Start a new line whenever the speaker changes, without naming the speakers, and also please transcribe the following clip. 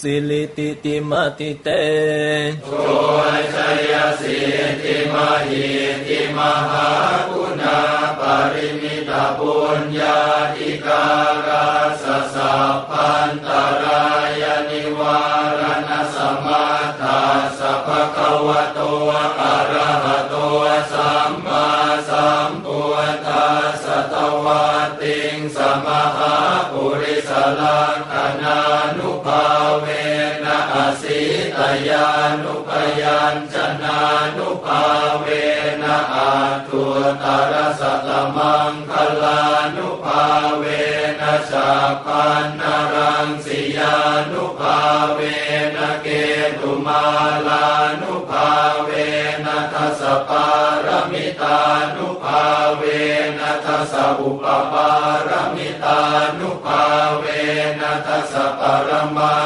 สิลิติติมาติเต
โชชยสิทธิมหิติมหาคุณาปริมิตาปุญญาธิการาสสะพันตรายนิวารณสมาทาสัพพะวะโตอะระหะโตสัมมาสัมพุทธัสสะตวะ สมหาปุริสลักขณานุภาเวนะอสิตยานุปยัญชนานุภาเวนะอาทุตารสัตมังคลานุภาเวนะสัพพันนรังสิยานุภาเวนะเกตุมาลานุภาเวนะทัสสะปารมิตานุภา ทัสสะอุปปารมิตานุภาเวนะทัสสะปรมา